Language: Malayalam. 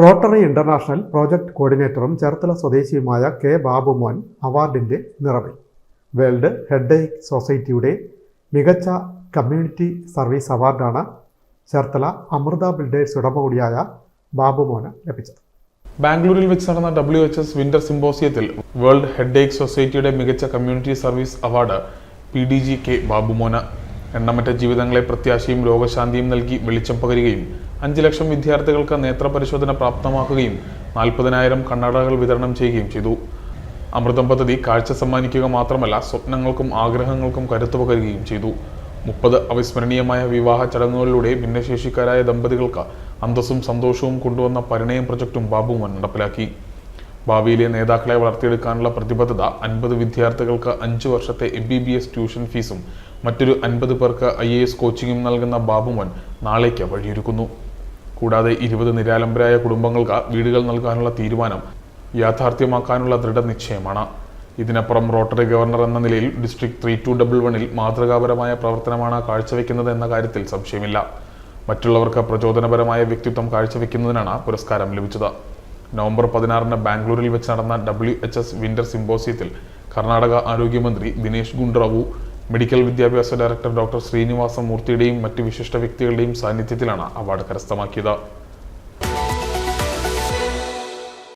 റോട്ടറി ഇന്റർനാഷണൽ പ്രോജക്ട് കോർഡിനേറ്ററും ചേർത്തല സ്വദേശിയുമായ കെ ബാബുമോൻ അവാർഡിന്റെ നിറവിൽ. വേൾഡ് ഹെഡേക്ക് സൊസൈറ്റിയുടെ മികച്ച കമ്മ്യൂണിറ്റി സർവീസ് അവാർഡാണ് ചേർത്തല അമൃത ബിൽഡേഴ്സ് ഉടമ കൂടിയായ ബാബുമോന് ലഭിച്ചത്. ബാംഗ്ലൂരിൽ വെച്ച് നടന്ന ഡബ്ല്യു എച്ച് എസ് വിന്റർ സിംബോസിയത്തിൽ വേൾഡ് ഹെഡേക്ക് സൊസൈറ്റിയുടെ മികച്ച community service award P D G K ബാബുമോന് എണ്ണമറ്റ ജീവിതങ്ങളെ പ്രത്യാശയും രോഗശാന്തിയും നൽകി വെളിച്ചം പകരുകയും അഞ്ച് ലക്ഷം വിദ്യാർത്ഥികൾക്ക് നേത്രപരിശോധന പ്രാപ്തമാക്കുകയും നാൽപ്പതിനായിരം കണ്ണടകൾ വിതരണം ചെയ്യുകയും ചെയ്തു. അമൃതം പദ്ധതി കാഴ്ച സമ്മാനിക്കുക മാത്രമല്ല സ്വപ്നങ്ങൾക്കും ആഗ്രഹങ്ങൾക്കും കരുത്തു പകരുകയും ചെയ്തു. മുപ്പത് അവിസ്മരണീയമായ വിവാഹ ചടങ്ങുകളിലൂടെ ഭിന്നശേഷിക്കാരായ ദമ്പതികൾക്ക് അന്തസ്സും സന്തോഷവും കൊണ്ടുവന്ന പരിണയം പ്രൊജക്ടും ബാബുമോൻ നടപ്പിലാക്കി. ഭാവിയിലെ നേതാക്കളെ വളർത്തിയെടുക്കാനുള്ള പ്രതിബദ്ധത അൻപത് വിദ്യാർത്ഥികൾക്ക് അഞ്ചു വർഷത്തെ M B B S tuition ഫീസും മറ്റൊരു അൻപത് പേർക്ക് ഐ എ എസ് കോച്ചിങ്ങും നൽകുന്ന ബാബുമോൻ നാളേക്ക് വഴിയൊരുക്കുന്നു. കൂടാതെ ഇരുപത് നിരാലംബരായ കുടുംബങ്ങൾക്ക് വീടുകൾ നൽകാനുള്ള തീരുമാനം യാഥാർത്ഥ്യമാക്കാനുള്ള ദൃഢനിശ്ചയമാണ്. ഇതിനപ്പുറം റോട്ടറി ഗവർണർ എന്ന നിലയിൽ ഡിസ്ട്രിക്ട് ത്രീ ടു ഡബിൾ വണിൽ മാതൃകാപരമായ പ്രവർത്തനമാണ് കാഴ്ചവെക്കുന്നത് എന്ന കാര്യത്തിൽ സംശയമില്ല. മറ്റുള്ളവർക്ക് പ്രചോദനപരമായ വ്യക്തിത്വം കാഴ്ചവെക്കുന്നതിനാണ് പുരസ്കാരം ലഭിച്ചത്. നവംബർ പതിനാറിന് ബാംഗ്ലൂരിൽ വെച്ച് നടന്ന ഡബ്ല്യു എച്ച് എസ് വിന്റർ സിംബോസിയത്തിൽ കർണാടക ആരോഗ്യമന്ത്രി ദിനേശ് ഗുണ്ട്റാവു മെഡിക്കൽ വിദ്യാഭ്യാസ ഡയറക്ടർ ഡോക്ടർ ശ്രീനിവാസ മൂർത്തിയുടെയും മറ്റ് വിശിഷ്ട വ്യക്തികളുടെയും സാന്നിധ്യത്തിലാണ് അവാർഡ് കരസ്ഥമാക്കിയത്.